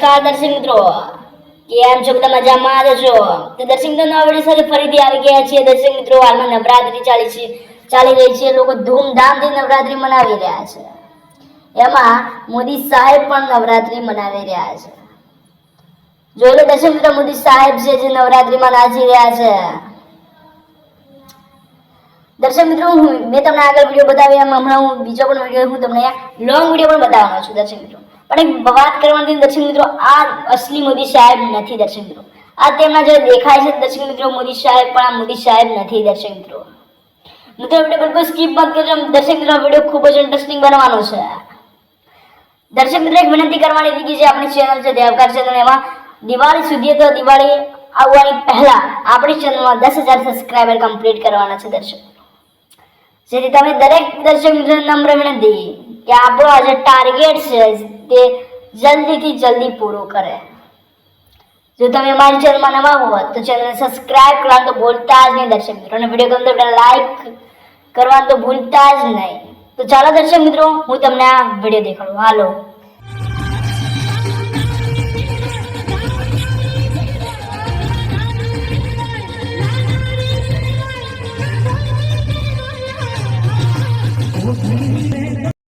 નમસ્કાર દર્શક મિત્રો. કેમ છો? બધા મજામાં જ છો? તો દર્શક મિત્રો, નવા વીડિયો સાથે ફરીથી આવી ગયા છીએ. દર્શક મિત્રો, હાલમાં નવરાત્રી ચાલી છે, ચાલી રહી છે. લોકો ધૂમધામથી નવરાત્રી મનાવી રહ્યા છે. એમાં મોદી સાહેબ પણ નવરાત્રી મનાવી રહ્યા છે. જોઈ લો દર્શક મિત્રો, મોદી સાહેબ છે જે નવરાત્રીમાં નાચી રહ્યા છે. દર્શક મિત્રો, હું મેં તમને આગળ વીડિયો બતાવ્યા, એમ હમણાં હું બીજો પણ વીડિયો, હું તમને લોંગ વીડિયો પણ બતાવવાનો છું, દર્શક મિત્રો. પણ એક વાત કરવાની દર્શક મિત્રો, આ અસલી મોદી સાહેબ નથી દર્શક મિત્રો. આ તેમના જે દેખાય છે દર્શક મિત્રો, મોદી સાહેબ, પણ આ મોદી સાહેબ નથી દર્શક મિત્રો. મિત્રો, આપણે બિલકુલ સ્કીપ મત કરજો દર્શક મિત્રો વીડિયો ખૂબ જ ઇન્ટરેસ્ટિંગ બનવાનો છે. દર્શક મિત્રો, એક વિનંતી કરવાની હતી કે જે આપણી ચેનલ છે, દેવકાર ચેનલ એમાં દિવાળી સુધી તો દિવાળી આવવાની પહેલા આપણી ચેનલમાં દસ હજાર સબસ્ક્રાઈબર કમ્પ્લીટ કરવાના છે દર્શક જેથી તમે દરેક દર્શક મિત્રોને નમ્ર વિનંતી. કે આપણો આજે ટાર્ગેટ છે તે જલ્દીથી જલ્દી પૂરો કરે. જો તમે મારી ચેનલમાં નવા હો તો ચેનલને સબસ્ક્રાઇબ કરવાનું તો ભૂલતા જ નહીં દર્શક મિત્રો. અને વીડિયો ગમતો પહેલાં લાઈક કરવાનું તો ભૂલતા જ નહીં. તો ચાલો દર્શક મિત્રો, હું તમને આ વીડિયો દેખાડું. હાલો. Thank you.